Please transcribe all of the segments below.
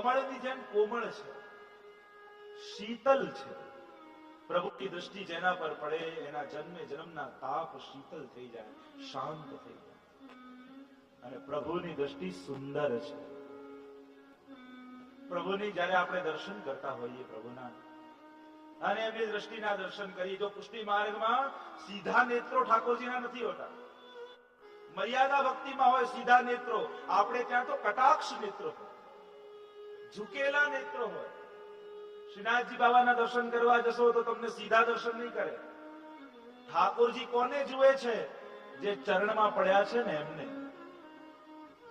કમળની જેમ કોમળ છે, શીતલ છે. પ્રભુની દ્રષ્ટિ જેના પર પડે, એના જન્મે જન્મના તાપ શીતલ થઈ જાય, શાંત થઈ જાય. અને પ્રભુની દ્રષ્ટિ સુંદર છે. પ્રભુની જ્યારે આપણે દર્શન કરતા હોઈએ પ્રભુના, અને એમની દ્રષ્ટિના દર્શન કરી જો પુષ્ટિ માર્ગમાં સીધા નેત્રો ઠાકોરજીના નથી હોતા. મર્યાદા ભક્તિમાં હોય સીધા નેત્રો, આપણે ત્યાં તો કટાક્ષ નેત્રો હોય. ઝુકેલા નેત્રો હોય. શ્રીનાથજી બાબાના દર્શન કરવા જશો તો તમને સીધા દર્શન નહીં કરે. ઠાકોરજી કોને જુએ છે? જે ચરણમાં પડ્યા છે ને એમને.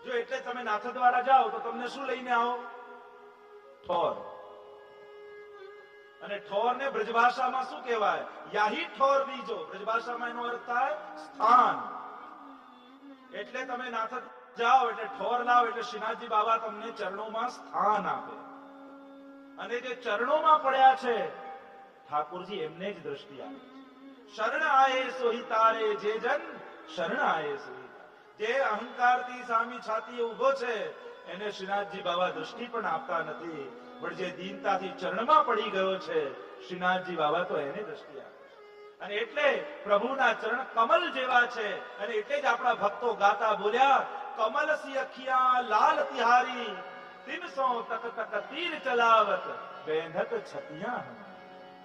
જો એટલે તમે નાથ દ્વારા જાઓ તો તમને શું લઈને આવો? ઠોર. અને ઠોર ને બ્રજભાષામાં શું કહેવાય? યાહી ઠોર બીજો. બ્રજભાષામાં એનો અર્થ થાય સ્થાન. એટલે તમે નાથ જાઓ એટલે ઠોર લાવ એટલે શ્રીનાથજી બાબા તમને ચરણોમાં સ્થાન આપે. અને જે ચરણોમાં પડ્યા છે, ઠાકોરજી એમને જ દ્રષ્ટિ આપે શરણ આયે સોહી તારે જે જન, શરણ આયે સોહી જે અહંકારથી સામી છાતી ઊભો છે, એને શ્રીનાથજી બાબા દ્રષ્ટિ પણ આપતા નથી. પણ જે દીનતાથી ચરણમાં પડી ગયો છે શ્રીનાથજી બાબા તો એને દ્રષ્ટિ આપે અને એટલે પ્રભુના ચરણ કમલ જેવા છે. અને એટલે જ આપણા ભક્તો ગાતા બોલ્યા કમલ સી અખિયા લાલ તિહારી તિનસો તક તક તીર ચલાવત બેંધત છતિયા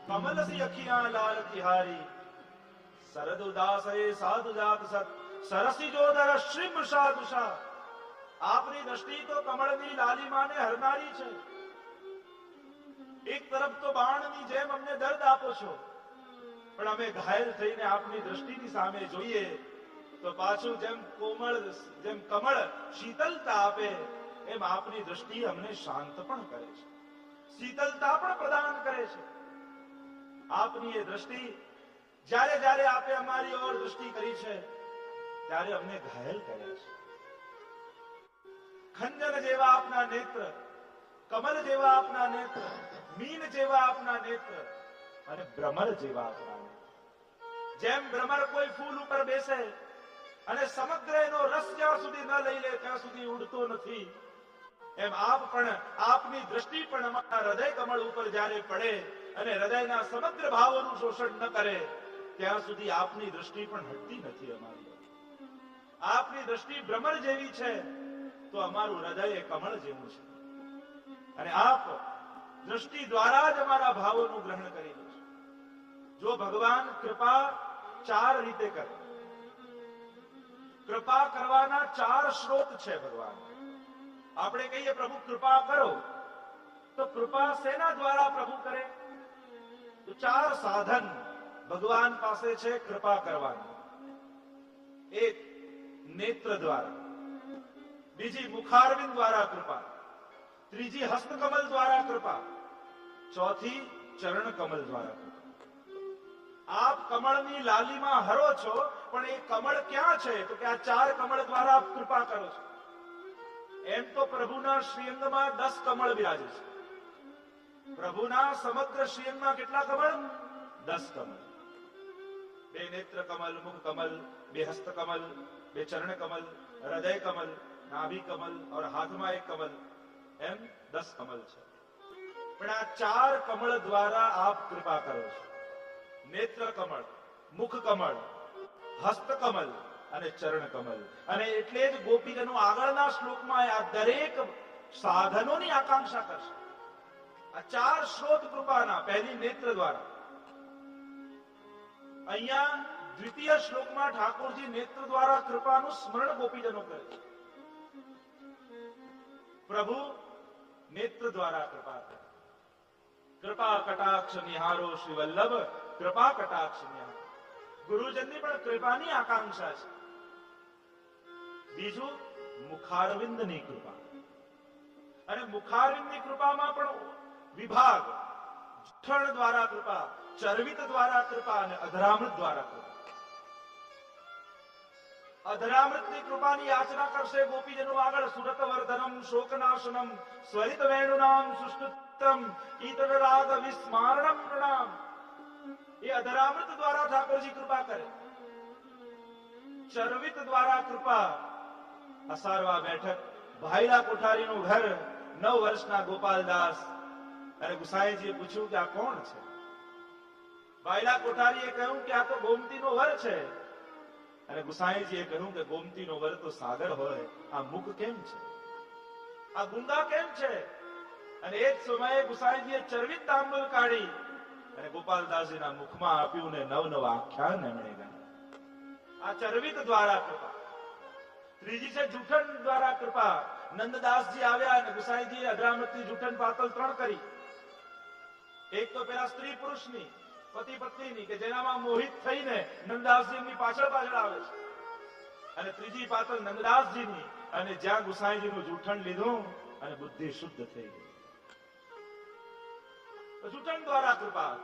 કમલ સી અખિયા લાલ તિહારી શરદ ઉદાસ હે સાધુ જાત સત સરસી જોદર શ્રીમ સાધુષા આપની દ્રષ્ટિ તો કમળની લાલીમાને હરનારી છે. એક તરફ તો બાણની જેમ અમને દર્દ આપો છો. પણ અમે ઘાયલ થઈને આપની દ્રષ્ટિની સામે જોઈએ તો પાછું જેમ કોમળ, જેમ કમળ શીતલતા આપે, એમ આપની દ્રષ્ટિ અમને શાંત પણ કરે છે. શીતલતા પણ પ્રદાન કરે છે. આપની એ દ્રષ્ટિ જ્યારે જ્યારે આપે અમારી ઓર દ્રષ્ટિ કરી છે, ત્યારે અમને ઘાયલ કર્યા છે. ખંજન જેવા આપના નેત્ર, કમલ જેવા આપના નેત્ર, મીન જેવા આપના નેત્ર અને ભ્રમર જેવા આપના નેત્ર. જેમ ભ્રમર કોઈ ફૂલ ઉપર બેસે અને સમગ્ર એનો રસ જ્યાં સુધી ન લઈ લે, ત્યાં સુધી ઉડતો નથી. એમ આપ પણ, આપની દ્રષ્ટિ પણ અમારા હૃદય કમળ ઉપર જ્યારે પડે અને હૃદયના સમગ્ર ભાવોનું શોષણ ન કરે, ત્યાં સુધી આપની દ્રષ્ટિ પણ હટતી નથી અમારી. આપની દ્રષ્ટિ ભ્રમર જેવી છે, તો અમારું હૃદય એ કમળ જેવું છે. અને આપ દ્રષ્ટિ દ્વારા જ અમારા ભાવોનું ગ્રહણ કરી લો છો. જો ભગવાન કૃપા ચાર રીતે કરે કૃપા કરવાના ચાર સ્ત્રોત છે ભગવાન. આપણે કહીએ પ્રભુ, કૃપા કરો. તો કૃપા સેના દ્વારા પ્રભુ કરે? તો ચાર સાધન ભગવાન પાસે છે કૃપા કરવાનું. એક, નેત્ર દ્વારા. બીજી, મુખારવિંદ દ્વારા કૃપા. ત્રીજી, હસ્તકમલ દ્વારા કૃપા. ચોથી ચરણ કમલ દ્વારા આપ કમળની લાલીમાં હરો છો પણ એ કમળ ક્યાં છે? તો કે આ ચાર કમળ દ્વારા આપ કૃપા કરો છો. એમ તો પ્રભુના શ્રીઅંગમાં દસ કમળ બિરાજે છે. પ્રભુના સમગ્ર શ્રીઅંગમાં કેટલા કમળ? દસ કમળ. બે નેત્ર કમલ, મુખ કમલ, બે હસ્ત કમલ, બે ચરણ કમલ, હૃદય કમલ, નાભી કમલ और હાથમાં એક કમલ. એમ દસ કમલ છે. પણ આ ચાર કમળ દ્વારા આપ કૃપા કરો છો. નેત્ર કમળ, મુખ કમળ હસ્ત કમલ અને ચરણ કમલ અને એટલે જ ગોપીજનો આગળના શ્લોકમાં આ દરેક સાધનોની આકાંક્ષા કરશે. આ ચાર સ્રોત કૃપાના, પહેલી નેત્ર દ્વારા. અહીંયા દ્વિતીય શ્લોકમાં ઠાકોરજી નેત્ર દ્વારા કૃપાનું સ્મરણ ગોપીજનો કરે છે. પ્રભુ, નેત્ર દ્વારા કૃપા કૃપા કટાક્ષ નિહારો શ્રી વલ્લભ, કૃપા કટાક્ષ નિહારો. ગુરુજનની પણ કૃપાની આકાંક્ષા છે. બીજું, મુખારવિંદની કૃપા. અને મુખારવિંદની કૃપામાં પણ વિભાગ, જઠણ દ્વારા કૃપા, ચરવિત દ્વારા કૃપા અને અધરામૃત દ્વારા કૃપા. અધરામૃતની કૃપાની યાચના કરશે ગોપીજનો આગળ. સુરત વર્ધનમ શોકનાશનમ સ્વરિત વેણુનામ સુષ્ટુત્તમ ઈતર રાગ વિસ્મારણમ પ્રણામ. એ અધરામૃત દ્વારા ઠાકોરજી કૃપા કરે. ચરવિત દ્વારા કૃપા અસારવા બેઠક. ભાઈલા કોઠારીનું ઘર નવ વર્ષના ગોપાલદાસ. અને ગુસાઈજીએ પૂછ્યું કે આ કોણ છે? ભાઈલા કોઠારીએ કહ્યું કે આ તો ગોમતીનો વર છે. અને ગુસાઈજીએ કહ્યું કે ગોમતીનો વર તો સાગર હોય. આ મુખ કેમ છે? આ ગુંદા કેમ છે? અને એ જ સમયે ગુસાઈજીએ ચરવિત તાંબુલ કાઢી અને ગોપાલદાસજીના મુખમાં આપ્યું ને નવ નવ આખ્યાન એમણે આ ચરવિત દ્વારા કૃપા. ત્રીજી છે જુઠન દ્વારા કૃપા. નંદદાસજી આવ્યા અને ગુસાઈજી અગ્રામતની જુઠન પાતલ ત્રણ કરી. એક તો પેલા સ્ત્રી પુરુષની, પતિ પત્નીની, કે જેનામાં મોહિત થઈને નંદદાસજી એમની પાછળ પાછળ આવે છે. અને ત્રીજી પાતલ નંદદાસજીની, અને જ્યાં ગુસાઈજીનું જૂઠણ લીધું અને બુદ્ધિ શુદ્ધ થઈ ગઈ. દ્વારા કૃપા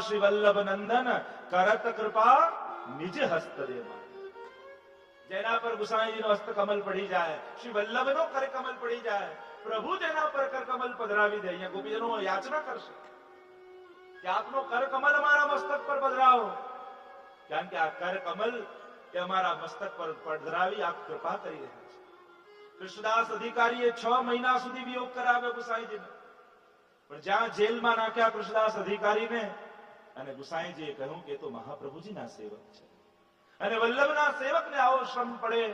શ્રી વલ્લભ નંદન, કરત કૃપા નિજ હસ્ત દેવા. જેના પર ગુસાઈજીનો હસ્તકમલ પડી જાય શ્રી વલ્લભ નો કરકમલ પડી જાય, પ્રભુ જેના પર કરકમલ પધરાવી દે, અહીંયા ગોપીજનો યાચના કરશે. કે આપનો કરકમલ અમારા મસ્તક પર પધરાવો. કારણ કે આ કરકમલ એ અમારા મસ્તક પર પધરાવી આપ કૃપા કરી રહ્યા છે. કૃષ્ણદાસ અધિકારીએ છ મહિના સુધી વિયોગ કરાવ્યો ગુસાઈજીને. પણ જ્યાં જેલમાં નાખ્યા કૃષ્ણદાસ અધિકારીને, અને ગુસાઈજીએ કહ્યું કે તો મહાપ્રભુજીના સેવક છે. અને વલ્લભના સેવકને આવો શ્રમ પડે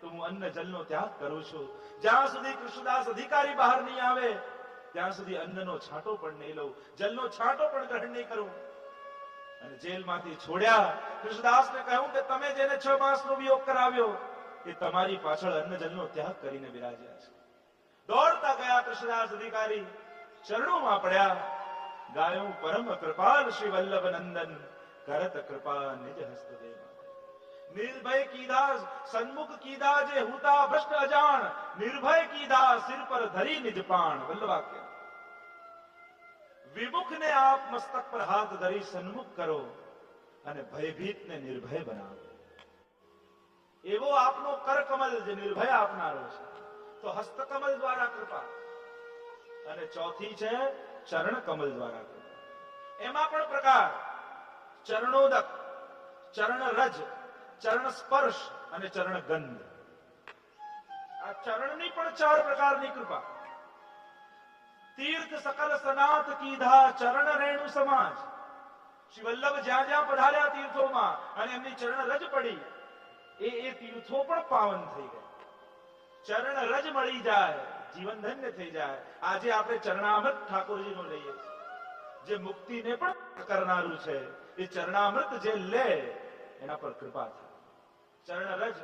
તો હું અન્ન જલનો ત્યાગ કરું છું. જ્યાં સુધી કૃષ્ણદાસ અધિકારી બહાર નહીં આવે ત્યાં સુધી અન્નનો છાંટો પણ નહીં લઉં. જલનો છાંટો પણ ગ્રહણ નહીં કરું. અને જેલમાંથી છોડ્યા. કૃષ્ણદાસને કહ્યું કે તમે જેને છ માસનો વિયોગ કરાવ્યો, એ તમારી પાછળ અન્ન જલનો ત્યાગ કરીને બિરાજ્યા છે. દોડતા ગયા કૃષ્ણદાસ અધિકારી. ચરણોમાં પડ્યા. ગાયો પરમ કૃપાલ શ્રી વલ્લભ નંદન કરત કૃપા નિજ હસ્તદેવ નિર્ભય કીધા સન્મુખ કીધા જે હુતા ભ્રષ્ટ અજાણ. નિર્ભય કીધા સિર પર ધરી નિજ પાણ. વલ્લભાક્ય વિમુખને આપ મસ્તક પર હાથ ધરી સન્મુખ કરો અને ભયભીતને નિર્ભય બનાવો. એવો આપનો કરકમલ જે નિર્ભય આપનારો છે. તો હસ્તકમલ દ્વારા કૃપા. અને ચોથી છે ચરણ કમલ દ્વારા કૃપા. એમાં પણ પ્રકાર. ચરણોદક ચરણ રજ ચરણ સ્પર્શ અને ચરણ ગંધ આ ચરણની પણ ચાર પ્રકારની કૃપા. તીર્થ સકલ સનાત કીધા ચરણ રેણુ સમાજ શ્રી વલ્લભ જ્યાં જ્યાં પધાર્યા તીર્થોમાં અને એમની ચરણ રજ પડી એ એ તીર્થો પણ પાવન થઈ ગયા ચરણ રજ મળી જાય જીવન ધન્ય થઈ જાય આજે આપણે ચરણામૃત ઠાકોરજીનો લઈએ જે મુક્તિને પણ કરનારું છે એ ચરણામૃત જે લે એના પર કૃપા થાય ચરણ રજ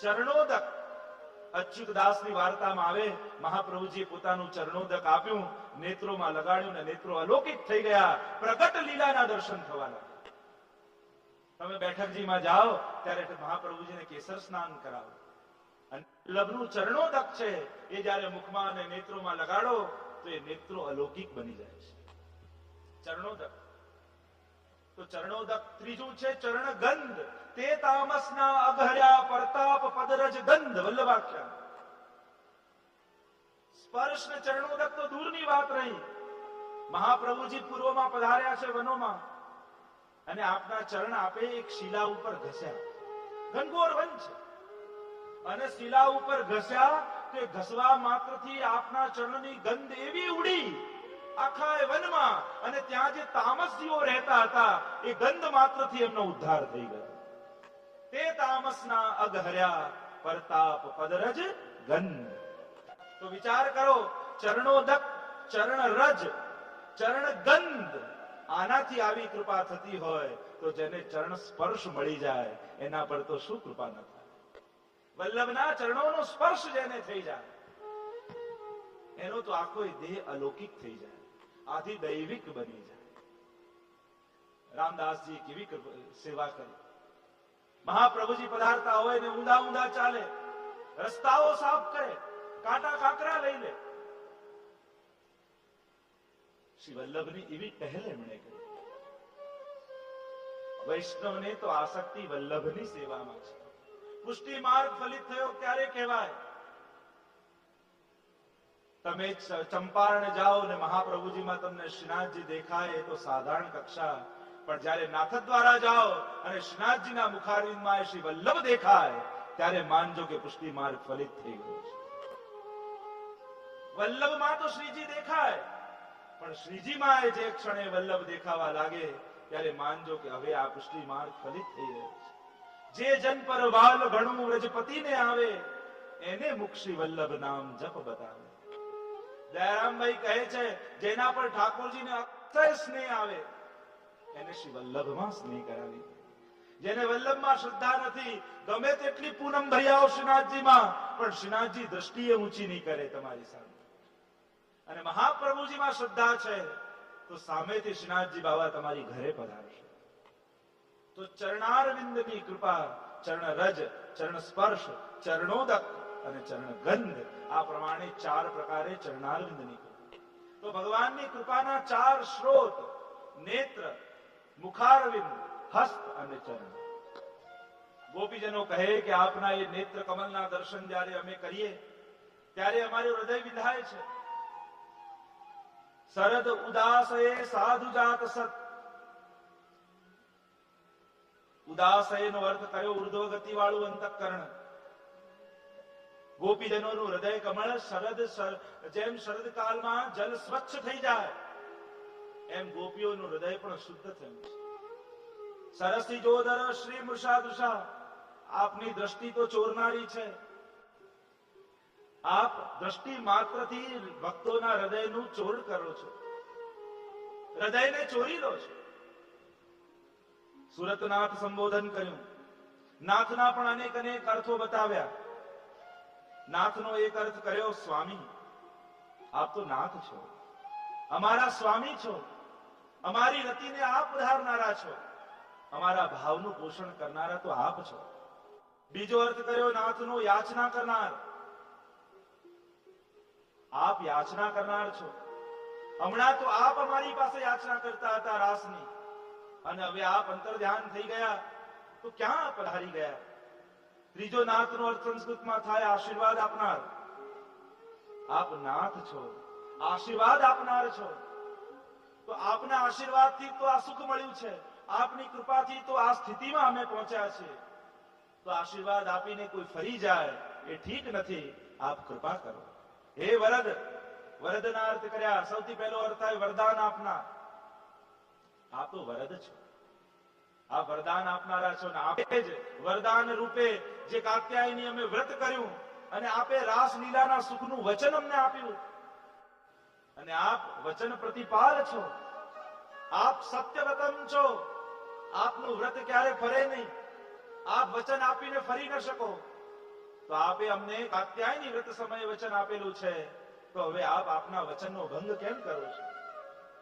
ચરણોદક અચ્યુત દાસની વાર્તામાં આવે, મહાપ્રભુજીએ પોતાનું ચરણોદક આપ્યું, નેત્રોમાં લગાડ્યું ને નેત્રો અલૌકિક થઈ ગયા, પ્રગટ લીલાના દર્શન થવા લાગ્યા. તમે બેઠકજીમાં જાઓ, ત્યારે મહાપ્રભુજીને કેસર સ્નાન કરાવો. લભનું ચરણોદક છે, એ જ્યારે મુખમાં અને નેત્રોમાં લગાડો, તો એ નેત્રો અલૌકિક બની જાય છે. ચરણોદક. તો ચરણોદક ત્રીજું છે ચરણ ગંધ તે તામસના અઘર્યા પ્રતાપ પદરજ ગંધ વલ્લભાખ્યા સ્પર્શ ને ચરણોદક તો દૂરની વાત રહી મહાપ્રભુજી પૂર્વમાં પધાર્યા છે વનોમાં અને આપના ચરણ આપે એક શિલા ઉપર ઘસ્યા। ઘનઘોર વન છે। અને શિલા ઉપર ઘસ્યા તે ઘસવા માત્રથી આપના ચરણની ગંધ એવી ઉડી, આખા એ વનમાં અને ત્યાં જે તામસીઓ રહેતા હતા, એ ગંધ માત્રથી એમનો ઉદ્ધાર થઈ ગયો। તે તામસના અગહર્યા પરતાપ પદરજ ગન તો વિચાર કરો, ચરણોદક ચરણ રજ ચરણ ગંધ આનાથી આવી કૃપા થતી હોય તો જેને ચરણ સ્પર્શ મળી જાય, એના પર તો શું કૃપા ન થાય? વલ્લભના ચરણોનો સ્પર્શ જેને થઈ જાય, એનો તો આખો દેહ અલૌકિક થઈ જાય આથી દૈવિક બની જાય. રામદાસજી કેવી સેવા કરી. મહાપ્રભુજી પધારતા હોય ને ઊંધા ઊંધા ચાલે, રસ્તાઓ સાફ કરે, કાંટા કાંકરા લઈ લે. શ્રી વલ્લભની એવી પહેલ એમણે કરી. વૈષ્ણવને તો આસક્તિ વલ્લભની સેવામાં છે. પુષ્ટિ માર્ગ ફલિત થયો ક્યારે કહેવાય. તમે ચંપારણ જાઓ ને મહાપ્રભુજીમાં તમને શ્રીનાથજી દેખાય, એ તો સાધારણ કક્ષા. પણ જ્યારે નાથ દ્વારા જાઓ અને શ્રીનાથજીના મુખારવિંદમાં શ્રી વલ્લભ દેખાય, ત્યારે માનજો કે પુષ્ટિ માર્ગ ફલિત થઈ ગયો છે. વલ્લભમાં તો શ્રીજી દેખાય, પણ શ્રીજીમાં જે ક્ષણે વલ્લભ દેખાવા લાગે, ત્યારે માનજો કે હવે આ પુષ્ટિ માર્ગ ફલિત થઈ રહ્યો છે. જે જન પર વાલ ઘણું વ્રજપતિને આવે, એને મુક્ષી વલ્લભ નામ જપ બતાવે. દયારામભાઈ કહે છે, જેના પર ઠાકોરજીને અક્ષય સ્નેહ આવે એને શ્રી વલ્લભમાં સ્નેહ કરાવી. જેને વલ્લભમાં શ્રદ્ધા નથી, ગમે તેટલી પૂનમ ભર્યા શ્રીનાથજીમાં, પણ શ્રીનાથજી દ્રષ્ટિએ ઊંચી નહીં કરે તમારી સામે. અને મહાપ્રભુજીમાં શ્રદ્ધા છે, તો સામેથી શ્રીનાથજી બાબા તમારી ઘરે પધારશે. તો ચરણારવિંદની કૃપા ચરણ રજ ચરણ સ્પર્શ ચરણોદક અને ચરણ ગંધ આ પ્રમાણે ચાર પ્રકારે ચરણારવિંદની કૃપા. તો ભગવાનની કૃપાના ચાર સ્ત્રોત, નેત્ર મુખારવિંદ, હસ્ત અને ચરણ. ગોપીજનો કહે કે આપના એ નેત્ર કમલના દર્શન જ્યારે અમે કરીએ, ત્યારે અમારું હૃદય વિંધાય છે. શરદ ઉદાસએ સાધુ જાત સત. ઉદાસયનો અર્થ કયો ઉર્ધ્વ ગતિ વાળું અંતઃકરણ. ગોપીજનોનું હૃદય કમળ શરદ જેમ શરદ કાળમાં જલ સ્વચ્છ થઈ જાય એમ ગોપીઓનું હૃદય પણ શુદ્ધ થયું છે. સરસથી જોદર શ્રી મૃષાદૃષા આપની દ્રષ્ટિ તો ચોરનારી છે. આપ દ્રષ્ટિ માત્રથી ભક્તોના હૃદયનું ચોર કરો છો. હૃદયને ચોરી લો છો. સુરતનાથ સંબોધન કર્યું. નાથના પણ અનેક અનેક અર્થો બતાવ્યા. નાથનો એક અર્થ કર્યો, સ્વામી, આપ તો નાથ છો. અમારા સ્વામી છો. અમારી રતિને આપ વધારનારા છો. અમારા ભાવનું પોષણ કરનારા તો આપ છો. બીજો અર્થ કર્યો, નાથનો યાચના કરનાર. આપ યાચના કરનાર છો. હમણાં તો આપ અમારી પાસે યાચના કરતા હતા રાસની. અને હવે આપ અંતર ધ્યાન થઈ ગયા. તો ક્યાં પધારી ગયા? ત્રીજો નાથનો અર્થ સંસ્કૃતમાં થાય આશીર્વાદ આપનાર. આપ નાથ છો. આશીર્વાદ આપનાર છો. તો આપના આશીર્વાદથી તો આ સુખ મળ્યું છે. આપની કૃપાથી તો આ સ્થિતિમાં અમે પહોંચ્યા છે તો આશીર્વાદ આપીને કોઈ ફરી જાય એ ઠીક નથી. આપ કૃપા કરો. હે વરદ, વરદના અર્થ કર્યા. સૌથી પહેલો અર્થ થાય વરદાન આપનાર. આપ તો વરદ છો. આ વરદાન આપનારા છો ને આપે જ વરદાન રૂપે જે કાત્યાયની અમે વ્રત કર્યું અને આપે રાસ લીલાના સુખનું વચન અમને આપ્યું. અને આપ વચન પ્રતિપાલ છો. આપ સત્યવતમ છો. આપનું વ્રત ક્યારે ફરે નહીં. આપ વચન આપીને ફરી ન શકો. તો આપે અમને કાત્યાયની વ્રત સમયે વચન આપેલું છે. તો હવે આપ આપના વચનનો ભંગ કેમ કરો છો?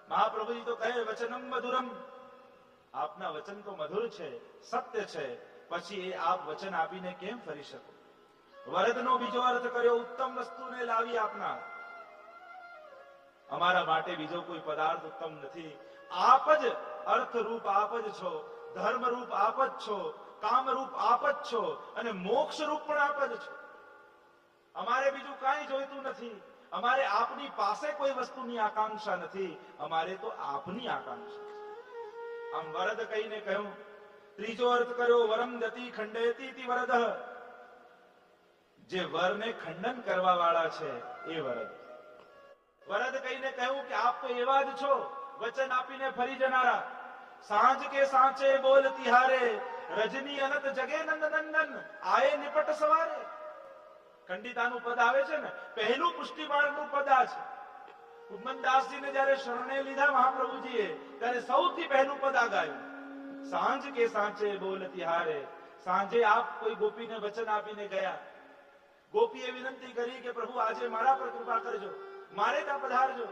મહાપ્રભુજી તો કહે, વચનમ મધુરમ. આપના વચન તો મધુર છે, સત્ય છે. પછી એ આપ વચન આપીને કેમ ફરી શકો? વરદનો બીજો અર્થ કર્યો, ઉત્તમ વસ્તુને લાવી આપનાર અમારા માટે બીજો કોઈ પદાર્થ ઉત્તમ નથી. આપ જ અર્થ રૂપ આપ જ છો ધર્મ રૂપ આપ જ છો કામ રૂપ આપ જ છો અને મોક્ષ રૂપ પણ આપ જ છો. અમારે બીજું કાંઈ જોઈતું નથી. અમારે આપની પાસે કોઈ વસ્તુની આકાંક્ષા નથી. અમારે તો આપની આકાંક્ષા આમ વરદ કહીને કહ્યું, ત્રીજો અર્થ કર્યો, વરમ દતી ખંડયતિ તી વરદ. જે વરને ખંડન કરવા વાળા છે, એ વરદ. વરદ કહીને કહ્યું કે આપ તો એવા જ છો, વચન આપીને ફરી જનારા. સાંજ કે સાંચે બોલ તિહારે, રજની અનંત જગે નંદ નંદન, આયે નિપટ સવારે. ખંડિતાનું પદ આવે છે ને, પહેલું પુષ્ટિમાળનું પદ આ છે. ઉમનદાસજીને જ્યારે શરણે લીધા મહાપ્રભુજીએ, ત્યારે સૌથી પહેલું પદ આ ગાયું. સાંજ કે સાંચે બોલ તિહારે, સાંજે આપ કોઈ ગોપીને વચન આપીને ગયા. ગોપીએ વિનંતી કરી કે પ્રભુ આજે મારા પર કૃપા કરજો. મારે ત્યાં પધારજો.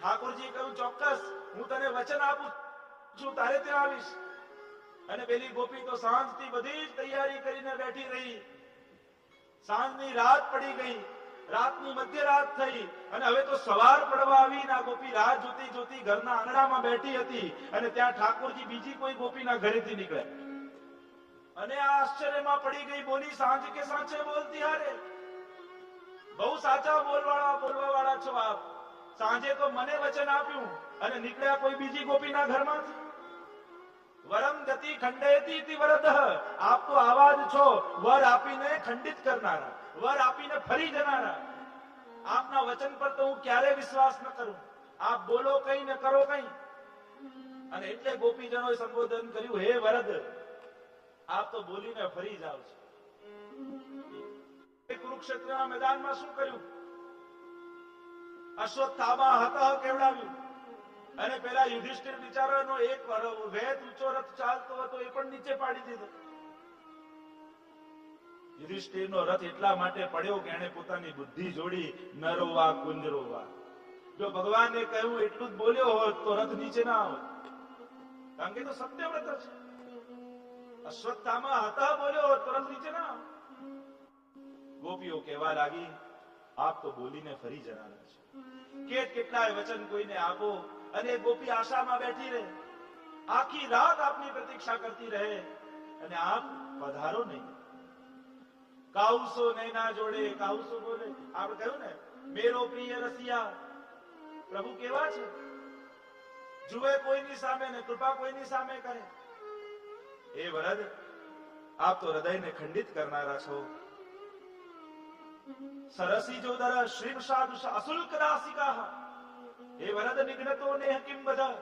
ઠાકોરજી કહ્યું, ચોક્કસ, હું તને વચન આપું છું, તારે ત્યાં આવીશ. અને પેલી ગોપી તો સાંજથી બધી જ તૈયારી કરીને બેઠી રહી. સાંજની રાત પડી ગઈ, રાતની મધ્યરાત થઈ, અને હવે તો સવાર પડવા આવી ના ગોપી રાત જોતી જોતી ઘરના આંગણામાં બેઠી હતી અને ત્યાં ઠાકોરજી બીજી કોઈ ગોપીના ઘરેથી નીકળ્યા. અને આ આશ્ચર્યમાં પડી ગઈ બોલી, સાંજ કે સાંજે બોલતી હારે? બહુ સાચા બોલવાળા બોલવા વાળા છો આપ. સાંજે તો મને વચન આપ્યું અને નીકળ્યા કોઈ બીજી ગોપીના ઘરમાંથી વરમ ગતિ ખંડેતી તી વરદ આપ તો આવા જ છો, વર આપીને ખંડિત કરનારા, વર આપીને ફરી જનારા. આપના વચન પર તો હું ક્યારે વિશ્વાસ ન કરું. આપ બોલો કઈ ને કરો કઈ. અને એટલે ગોપીજનોએ સંબોધન કર્યું, હે વરદ, આપ તો બોલીને ફરી જાઓ છો. કુરુક્ષેત્રના મેદાનમાં શું કર્યું? અશ્વત્થામા હતા કેવડાવ્યું અને પેલા યુધિષ્ઠિર બિચારાનો એક વેદ ઊંચો રથ ચાલતો હતો, એ પણ નીચે પાડી દીધો. યુધિષ્ઠિરનો રથ એટલા માટે પડ્યો કે એને પોતાની બુદ્ધિ જોડી, નરોવા કુંજરોવા. જો ભગવાને કહ્યું, એટલું જ બોલ્યો હોત તો રથ નીચે ના આવત. કારણ કે તો સત્યવ્રત છે. અશ્વત્થામા હતા બોલ્યો હોત તો રથ નીચે ના આવત. ગોપીઓ કહેવા લાગી, આપ તો બોલીને ફરી જનારા છે. કેટ કેટલાય વચન કોઈને આપો અને ગોપી આશામાં બેઠી રહે. આખી રાત આપની પ્રતીક્ષા કરતી રહે અને આપ પધારો નહીં. કાઉસો નૈના જોડે, કાઉસો બોલે. આપણે કહ્યું ને, મેરો પ્રિય રસિયા, પ્રભુ કેવા છે? જુએ કોઈની સામે ને કૃપા કોઈની સામે કરે. એ વરદ, આપ તો હૃદયને ખંડિત કરનારા છો. સરસી જોદર શ્રીમ સાધુ દાસિકા એ વરદ નિગ્નતો ને હકીમ બધા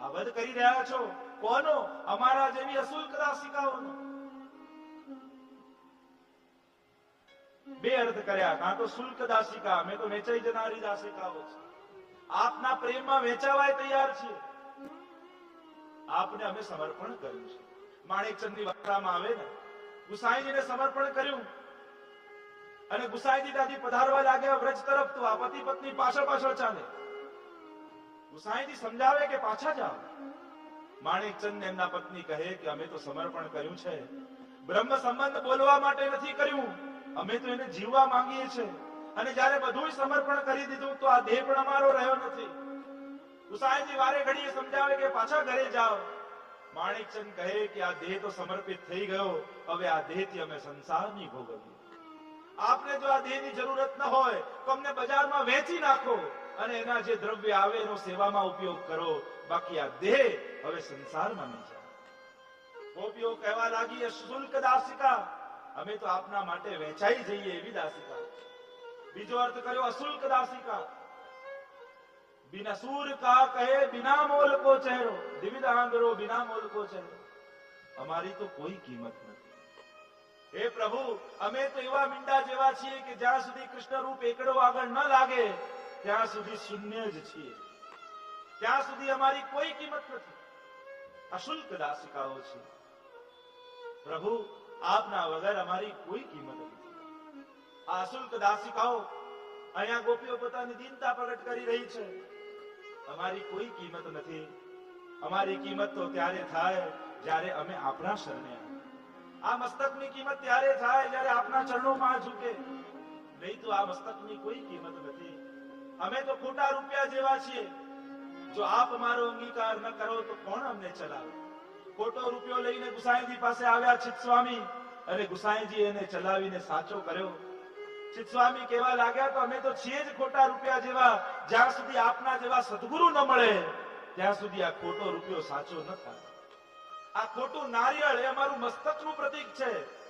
આ કરી રહ્યા છો કોનો અમારા જેવી અસુલ્ક દાસિકાઓનો બે અર્થ કર્યા કાં તો શુલ્ક દાસિકા મેં તો વેચાઈ જનારી દાસિકાઓ છે આપના પ્રેમમાં વેચાવાય તૈયાર છીએ આપને અમે સમર્પણ કર્યું છે માણેકચંદની વાર્તામાં આવે ને ગુસાઈજીને સમર્પણ કર્યું અને ગુસાઈજી દાદી પધારવા લાગ્યા વ્રજ તરફ, તો આ પતિ પત્ની પાછળ પાછળ ચાલે. ગુસાઈજી સમજાવે કે પાછા જાઓ. માણેકચંદ એમના પત્ની કહે કે અમે તો સમર્પણ કર્યું છે. બ્રહ્મ સંબંધ બોલવા માટે નથી કર્યું. અમે તો એને જીવવા માંગીએ છીએ અને જ્યારે બધું સમર્પણ કરી દીધું, તો આ દેહ પણ અમારો રહ્યો નથી. ગુસાઈજી વારે ઘડીએ સમજાવે કે પાછા ઘરે જાઓ. માણેકચંદ કહે કે આ દેહ તો સમર્પિત થઈ ગયો. હવે આ દેહથી અમે સંસારની ભોગવીએ. આપને જો આ દેહની જરૂરત ન હોય, તો અમને બજારમાં વેચી નાખો. અને એના જે દ્રવ્ય આવે, એનો સેવામાં ઉપયોગ કરો. બાકી આ દેહ હવે સંસારમાં નહીં જાય. ગોપીઓ કહેવા લાગી શુલ્ક દાસિકા. અમે તો આપના માટે વેચાઈ જઈએ એવી દાસિકા. બીજો અર્થ કર્યો, અશુલ્ક દાસિકા. બિના સૂર કા કહે, બિના મોલ કો ચહેરો. દિવિદ આંગરો બિના મોલ કો ચહેરો. અમારી તો કોઈ કિંમત નથી. હે પ્રભુ, અમે તો એવા મીંડા જેવા છીએ કે જ્યાં સુધી કૃષ્ણ રૂપ એકડો આગળ ન લાગે, ત્યાં સુધી શૂન્ય જ છીએ. ત્યાં સુધી અમારી કોઈ કિંમત નથી. અશુલ્ક દાસિકાઓ છે. પ્રભુ, આપના વગર અમારી કોઈ કિંમત નથી. આ અશુલ્ક દાસિકાઓ અહીંયા ગોપીઓ પોતાની દીનતા પ્રગટ કરી રહી છે. અમારી કોઈ કિંમત નથી. અમારી કિંમત તો ત્યારે થાય જ્યારે અમે આપણા શરણે આવીએ. આ મસ્તકની કિંમત ત્યારે થાય જ્યારે આપના ચરણોમાં ઝૂકે. નહીં તો આ મસ્તકની કોઈ કિંમત નથી. અમે તો ખોટા રૂપિયા જેવા છીએ. જો આપ અમારો અંગીકાર ન કરો તો કોણ અમને ચલાવે? ખોટો રૂપિયો લઈને ગુસાઈજી પાસે આવ્યા ચિત સ્વામી અને ગુસાઈજી એને ચલાવીને સાચો કર્યો. ચિત સ્વામી કહેવા લાગ્યા તો અમે તો છીએ જ ખોટા રૂપિયા જેવા. જ્યાં સુધી આપના જેવા સદગુરુ ન મળે, ત્યાં સુધી આ ખોટો રૂપિયો સાચો ન થાય. આ ખોટું નારિયેળ એ અમારું મસ્તકનું પ્રતીક છે.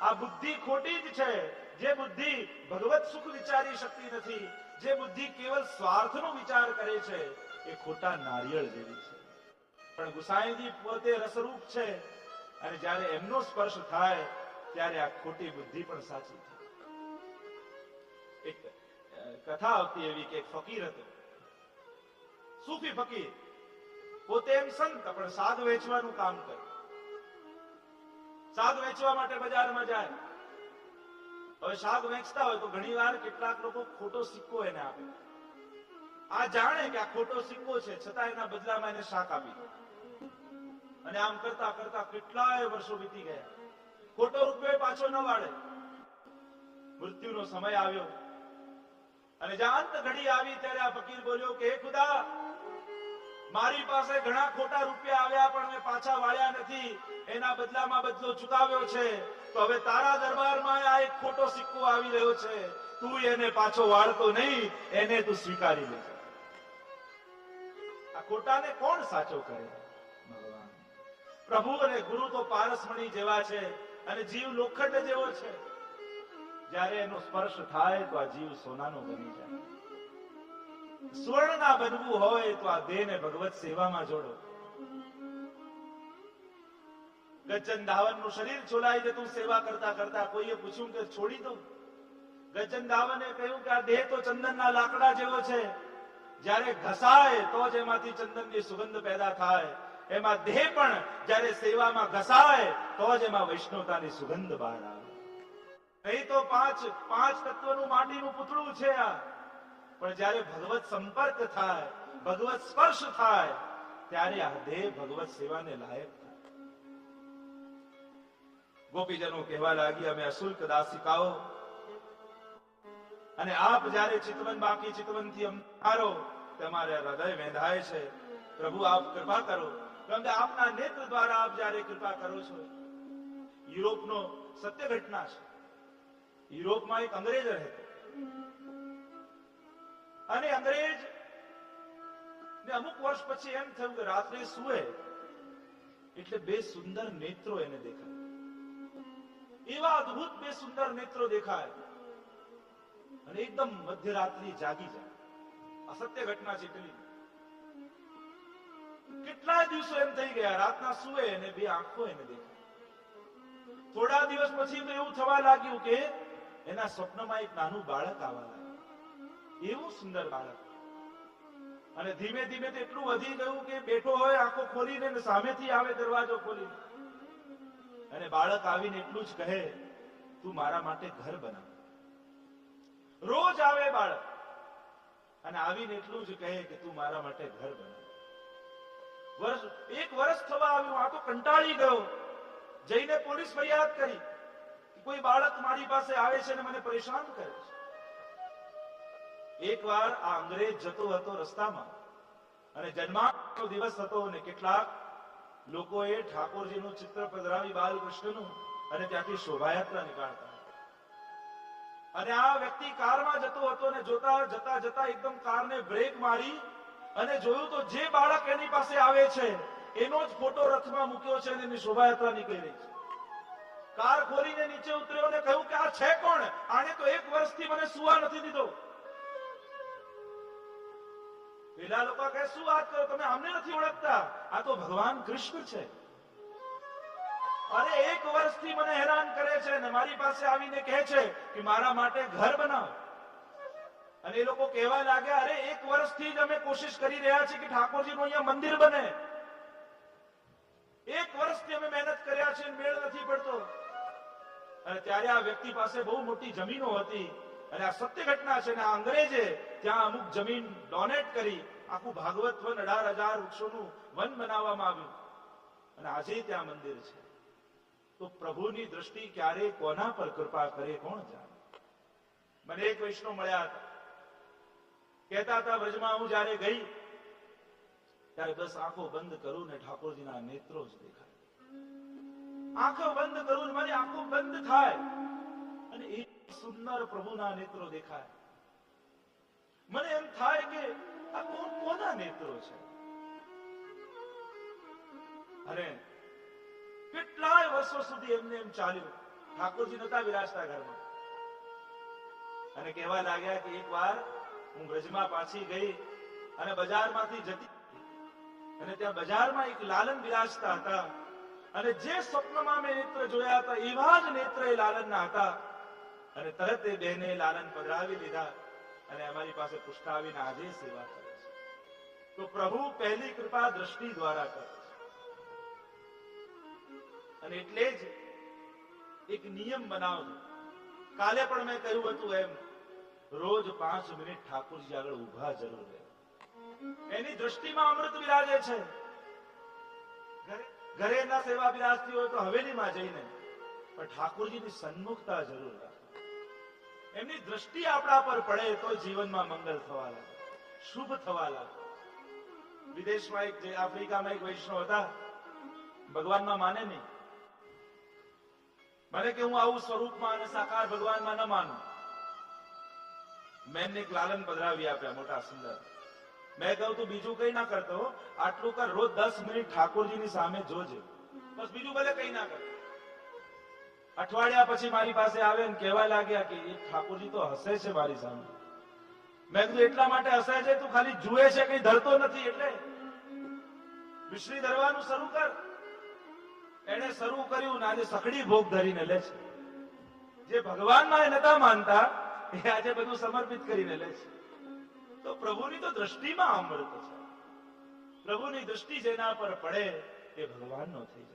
આ બુદ્ધિ ખોટી જ છે. જે બુદ્ધિ ભગવત સુખ વિચારી શકતી નથી, જે બુદ્ધિ કેવલ સ્વાર્થનો વિચાર કરે છે, એ ખોટા નારિયેળ જેવી છે. પણ ગુસાઈજી પોતે રસરૂપ છે અને જ્યારે એમનો સ્પર્શ થાય, ત્યારે આ ખોટી બુદ્ધિ પણ સાચી થાય. એક કથા આવતી એવી કે ફકીર હતો. સૂફી ફકીર. પોતે એમ સંત, પણ સાધ વેચવાનું કામ કરે. સાધ વેચવા માટે બજારમાં જાય. હવે શાક વેચતા હોય તો ઘણી વાર કેટલાક લોકો ખોટો સિક્કો એને આપે. આ જાણે કે આ ખોટો સિક્કો છે, છતાં એના બદલામાં એને શાક આપી અને આમ કરતા કરતા કેટલાય વર્ષો વીતી ગયા. ખોટો રૂપિયો પાછો ન વાળે. મૃત્યુનો સમય આવ્યો. અને જ્યાં અંત ઘડી આવી ત્યારે આ ફકીર બોલ્યો કે ખુદા મારી પાસે ઘણા ખોટા રૂપિયા આવ્યા, પણ મેં પાછા વાળ્યા નથી. એના બદલામાં બદલો ચુકાવ્યો છે. તો હવે તારા દરબારમાં આ એક ખોટો સિક્કો આવી રહ્યો છે. તું એને પાછો વાળતો નહીં, એને તું સ્વીકારી લેજે આ ખોટાને કોણ સાચો કરે? પ્રભુ અને ગુરુ તો પારસમણી જેવા છે અને જીવ લોખંડ જેવો છે. જ્યારે એનો સ્પર્શ થાય તો આ જીવ સોનાનો બની જાય. સ્વર્ણના બનવું હોય તો આ દેહને ભગવત સેવામાં જોડો. ગજન ધાવનનું શરીર છોલાઈ જતું સેવા કરતા કરતા કોઈએ પૂછ્યું કે છોડી દઉં? ગજન ધાવને કહ્યું કે આ દેહ તો ચંદનના લાકડા જેવો છે. જ્યારે ઘસાય તો જ એમાંથી ચંદનની સુગંધ પેદા થાય. એમાં દેહ પણ જ્યારે સેવામાં ઘસાય તો જ એમાં વૈષ્ણવતાની સુગંધ બહાર આવે. નહીં તો પાંચ પાંચ તત્વનું માટીનું પૂતળું છે આ. પણ જ્યારે ભગવત સંપર્ક થાય, ભગવત સ્પર્શ થાય, ત્યારે આ દેહ ભગવત સેવાને લાયક ગોપીજનો કહેવા લાગી, અમે અશુલ્ક દાસિકાઓ અને આપ જ્યારે ચિતવન બાકી ચિતવનથી અમરો તમારે હૃદય વેંધાય છે. પ્રભુ, આપ કૃપા કરો. તમે આપના નેત્ર દ્વારા આપ જ્યારે કૃપા કરો છો, યુરોપનો સત્ય ઘટના છે. યુરોપમાં એક અંગ્રેજ રહેતો. અને અંગ્રેજ ને અમુક વર્ષ પછી એમ થયું કે રાત્રે સુવે એટલે બે સુંદર નેત્રો એને દેખાય. એવા અદ્ભુત બે સુંદર નેત્રો દેખાય અને એકદમ મધ્યરાત્રિ જાગી જાય. અસત્ય ઘટના છે પેલી. કેટલા દિવસો એમ થઈ ગયા, રાતના સુવે અને બે આંખો એને દેખાય. થોડા દિવસ પછી તો એવું થવા લાગ્યું કે એના સ્વપ્નમાં એક નાનું બાળક આવવા એવું સુંદર બાળક. અને ધીમે ધીમે તો એટલું વધી ગયું કે બેઠો હોય, આંખો ખોલીને સામેથી આવે દરવાજો ખોલી અને બાળક આવીને એટલું જ કહે, તું મારા માટે ઘર બનાવ રોજ આવે બાળક. અને આવીને એટલું જ કહે કે, તું મારા માટે ઘર બનાવ વર્ષ, એક વર્ષ થવા આવ્યું, આ તો કંટાળી ગયો. જઈને પોલીસ ફરિયાદ કરી કોઈ બાળક મારી પાસે આવે છે અને મને પરેશાન કરે છે. એકવાર આ અંગ્રેજ જતો હતો રસ્તામાં અને જન્માષ્ટમીનો દિવસ હતો અને કેટલાક લોકોએ ઠાકોરજીનું ચિત્ર પધરાવી બાલકૃષ્ણનું અને ત્યાંથી શોભાયાત્રા નીકાળતા. અને આ વ્યક્તિ કારમાં જતો હતો અને જોતા જતા જતા એકદમ કારને બ્રેક મારી અને જોયું તો જે બાળક એની પાસે આવે છે, એનો જ ફોટો રથમાં મૂક્યો છે અને એની શોભાયાત્રા નીકળી રહી છે. કાર ખોલીને નીચે ઉતર્યો અને કહ્યું કે આ છે કોણ? આને તો એક વર્ષથી મને સુવા નથી દીધો. પેલા લોકો કે શું વાત કરો? તમે અમને નથી ઓળખતા? આ તો ભગવાન કૃષ્ણ છે. અરે એક વર્ષથી મને હેરાન કરે છે અને મારી પાસે આવીને કહે છે કે, મારા માટે ઘર બનાવ. અને એ લોકો કહેવા લાગ્યા, અરે, એક વર્ષથી જ અમે કોશિશ કરી રહ્યા છીએ કે ઠાકોરજીનું અહીંયા મંદિર બને. એક વર્ષથી અમે મહેનત કર્યા છે મેળ નથી પડતો. અને ત્યારે આ વ્યક્તિ પાસે બહુ મોટી જમીનો હતી. અને આ સત્ય ઘટના છે ને આ અંગ્રેજે ત્યાં અમુક જમીન ડોનેટ કરી, આખું ભાગવત વન અઢાર હજાર વૃક્ષોનું વન બનાવવામાં આવ્યું. અને આજે ત્યાં મંદિર છે. તો પ્રભુની દ્રષ્ટિ ક્યારે કોના પર કૃપા કરે કોણ જાણે? મને એક વૈષ્ણવ મળ્યા હતા. કહેતા હતા, વ્રજમાં હું જ્યારે ગઈ, ત્યારે બસ આંખો બંધ કરું ને ઠાકોરજીના નેત્રો જ દેખાય. આંખો બંધ કરું મારી આંખો બંધ થાય. અને એક સુંદર પ્રભુના નેત્રો દેખાય. મને એમ થાય કે આ કોણ કોના નેત્રો છે? અરે, કેટલાય વર્ષો સુધી એમને એમ ચાલ્યું. ઠાકોરજી નતા વિરાજતા ઘરમાં. અને કહેવા લાગ્યા કે એક વાર હું બ્રજમાં પાછી ગઈ અને બજારમાંથી જતી અને ત્યાં બજારમાં એક લાલન બિરાજતા હતા. અને જે સ્વપ્નમાં મેં નેત્ર જોયા હતા, એવા જ નેત્ર એ લાલનના હતા. અને તરત એ બહેને લાલન પધરાવી લીધા અને અમારી પાસે પુષ્ટાવીને આજે સેવા કરે છે. તો પ્રભુ પહેલી કૃપા દ્રષ્ટિ દ્વારા કરે છે. અને એટલે જ એક નિયમ બનાવજો. કાલે પણ મેં કહ્યું હતું એમ, રોજ પાંચ મિનિટ ઠાકોરજી આગળ ઊભા જરૂર રહે. એની દ્રષ્ટિમાં અમૃત વિરાજે છે. ઘરે ના સેવા બિરાજતી હોય તો હવેલીમાં જઈને, પણ ઠાકોરજીની સન્મુખતા જરૂર રાખો. એમની દ્રષ્ટિ આપણા પર પડે તો જીવનમાં મંગલ થવા લાગે, શુભ થવા લાગે. વિદેશમાં એક આફ્રિકામાં એક વૈષ્ણવ હતા, ભગવાનમાં માને નહીં. મને કે હું આવું સ્વરૂપમાં અને સાકાર ભગવાનમાં ન માનું. મેં એક લાલન પધરાવી આપ્યા, મોટા સુંદર. મેં કહ્યું, તું બીજું કઈ ના કરતો આટલું કર, રોજ દસ મિનિટ ઠાકોરજીની સામે જોજે. બસ બીજું ભલે કઈ ના કર. અઠવાડિયા પછી મારી પાસે આવે ને કહેવા લાગ્યા કે એ ઠાકોરજી તો હસે છે મારી સામે. મેં કીધું, એટલા માટે હસે છે? તું ખાલી જુએ છે કઈ ધરતો નથી એટલે? મિશ્રી ધરવાનું શરૂ કર. એને શરૂ કર્યું ને આજે સકડી ભોગ ધરીને લે છે. જે ભગવાનમાં એ નતા માનતા, એ આજે બધું સમર્પિત કરીને લે છે. તો પ્રભુની તો દ્રષ્ટિમાં અમૃત છે. પ્રભુની દ્રષ્ટિ જેના પર પડે એ ભગવાનનો થઈ